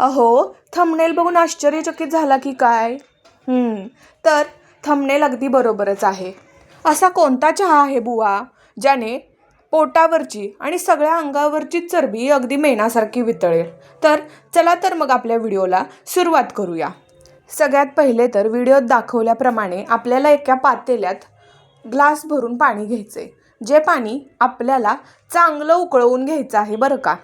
अहो थंबनेल बघून आश्चर्यचकित झाला की काय? तर थंबनेल अगदी बरोबरच आहे. असा कोणता चहा आहे बुवा ज्याने पोटावरची आणि सगळ्या अंगावरची चरबी अगदी मेणासारखी वितळेल? तर चला तर मग आपल्या व्हिडिओला सुरुवात करूया. सगळ्यात पहिले तर व्हिडिओत दाखवल्याप्रमाणे आपल्याला एका पातेल्यात ग्लास भरून पाणी घ्यायचे जे पाणी आपल्याला चांगलं उकळवून घ्यायचं आहे बरं का?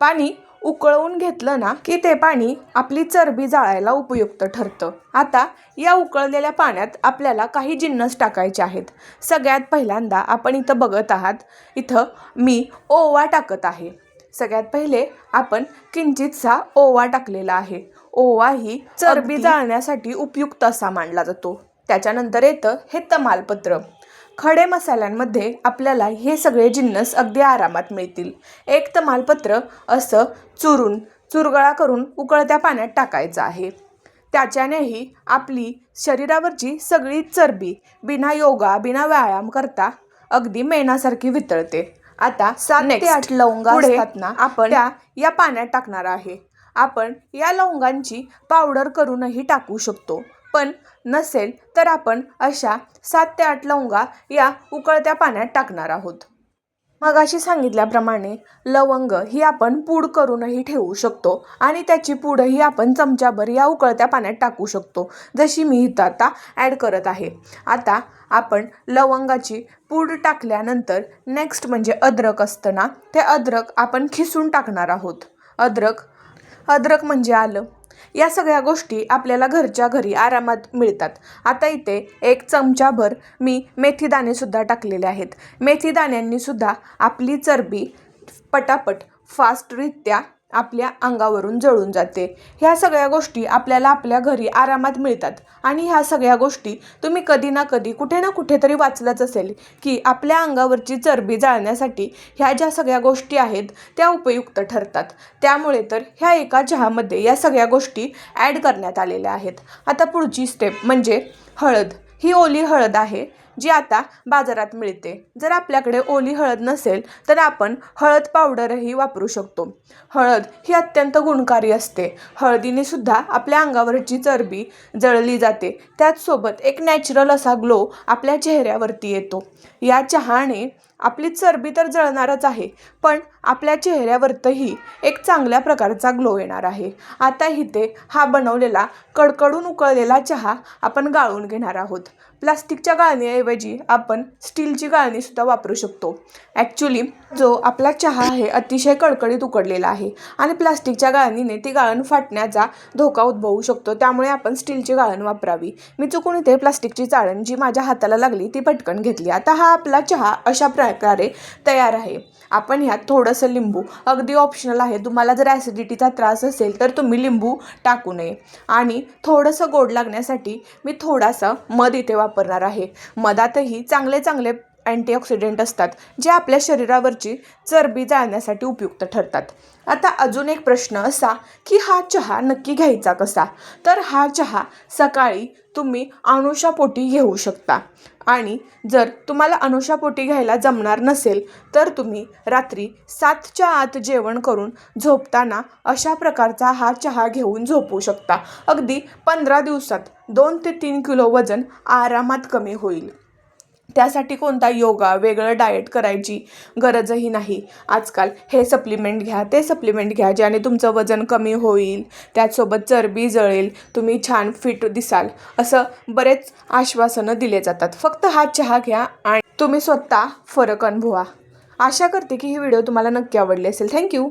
पाणी उकळवून घेतलं ना की ते पाणी आपली चरबी जाळायला उपयुक्त ठरतं. आता या उकळलेल्या पाण्यात आपल्याला काही जिन्नस टाकायचे आहेत. सगळ्यात पहिल्यांदा आपण इथं बघत आहात इथं मी ओवा टाकत आहे. सगळ्यात पहिले आपण किंचितसा ओवा टाकलेला आहे. ओवा ही चरबी जाळण्यासाठी उपयुक्त असा मानला जातो. त्याच्यानंतर येतं हे तमालपत्र. खडे मसाल्यांमध्ये आपल्याला हे सगळे जिन्नस अगदी आरामात मिळतील. एक तमालपत्र असं चुरून चुरगळा करून उकळत्या पाण्यात टाकायचं आहे. त्याच्यानेही आपली शरीरावरची सगळी चरबी बिना योगा बिना व्यायाम करता अगदी मेणासारखी वितळते. आता सात ते आठ लवंगा असतात ना आपण त्या या पाण्यात टाकणार आहे. आपण या लवंगांची पावडर करूनही टाकू शकतो. पण नसेल तर आपण अशा सात ते आठ लवंगा या उकळत्या पाण्यात टाकणार आहोत. मगाशी सांगितल्याप्रमाणे लवंग ही आपण पूड करूनही ठेवू शकतो आणि त्याची पूडही आपण चमच्याभर या उकळत्या पाण्यात टाकू शकतो जशी मी इथं आता ॲड करत आहे. आता आपण लवंगाची पूड टाकल्यानंतर नेक्स्ट म्हणजे अद्रक असतं ना ते अद्रक आपण खिसून टाकणार आहोत. अद्रक अद्रक म्हणजे आलं. या सगळ्या गोष्टी आपल्याला घरच्या घरी आरामात मिळतात. आता इथे एक चमचाभर मी मेथीदाणेसुद्धा टाकलेले आहेत. मेथीदाण्यांनीसुद्धा आपली चरबी पटापट फास्टरित्या आपल्या अंगावरून जळून जाते. ह्या सगळ्या गोष्टी आपल्याला आपल्या घरी आरामात मिळतात. आणि ह्या सगळ्या गोष्टी तुम्ही कधी ना कधी कुठे ना कुठेतरी वाचलंच असेल की आपल्या अंगावरची चरबी जाळण्यासाठी ह्या ज्या सगळ्या गोष्टी आहेत त्या उपयुक्त ठरतात. त्यामुळे तर ह्या एका चहामध्ये या सगळ्या गोष्टी ॲड करण्यात आलेल्या आहेत. आता पुढची स्टेप म्हणजे हळद. ही ओली हळद आहे. जी आता बाजारात मिळते. जर आपल्याकडे ओली हळद नसेल तर आपण हळद पावडरही वापरू शकतो. हळद ही अत्यंत गुणकारी असते. हळदीने सुद्धा आपल्या अंगावरची चरबी जळली जाते. त्याचसोबत एक नॅचरल असा ग्लो आपल्या चेहऱ्यावरती येतो. या चहाने आपली चरबी तर जळणारच आहे पण आपल्या चेहऱ्यावरतही एक चांगल्या प्रकारचा ग्लो येणार आहे. आता इथे हा बनवलेला कडकडून उकळलेला चहा आपण गाळून घेणार आहोत. प्लास्टिकच्या गाळणीऐवजी आपण स्टीलची गाळणीसुद्धा वापरू शकतो. ॲक्च्युली जो आपला चहा आहे अतिशय कडकडीत उकडलेला आहे आणि प्लास्टिकच्या गाळणीने ती गाळण फाटण्याचा धोका उद्भवू शकतो त्यामुळे आपण स्टीलची गाळण वापरावी. मी चुकून इथे प्लास्टिकची चाळण जी माझ्या हाताला लागली ती पटकन घेतली. आता हा आपला चहा अशा प्रकारे तयार आहे. आपण ह्यात थोडंसं लिंबू. अगदी ऑप्शनल आहे. तुम्हाला जर ॲसिडिटीचा त्रास असेल तर तुम्ही लिंबू टाकू नये. आणि थोडंसं गोड लागण्यासाठी मी थोडासा मध इथे वापरणार आहे. मधातही चांगले चांगले अँटीऑक्सिडेंट असतात जे आपल्या शरीरावरची चरबी जाळण्यासाठी उपयुक्त ठरतात. आता अजून एक प्रश्न असा की हा चहा नक्की घ्यायचा कसा? तर हा चहा सकाळी तुम्ही अनुषापोटी घेऊ शकता. आणि जर तुम्हाला अनुषापोटी घ्यायला जमणार नसेल तर तुम्ही रात्री सातच्या आत जेवण करून झोपताना अशा प्रकारचा हा चहा घेऊन झोपू शकता. अगदी पंधरा दिवसात दोन ते तीन किलो वजन आरामात कमी होईल. त्यासाठी कोणता योगा वेगळं डाएट करायची गरजही नाही. आजकाल हे सप्लिमेंट घ्या ते सप्लिमेंट घ्या ज्याने तुमचं वजन कमी होईल त्याचसोबत चरबी जळेल तुम्ही छान फिट दिसाल. असं बरेच आश्वासनं दिले जातात. फक्त हा चहा घ्या आणि तुम्ही स्वतः फरक अनुभवा. आशा करते की ही व्हिडिओ तुम्हाला नक्की आवडली असेल. थँक्यू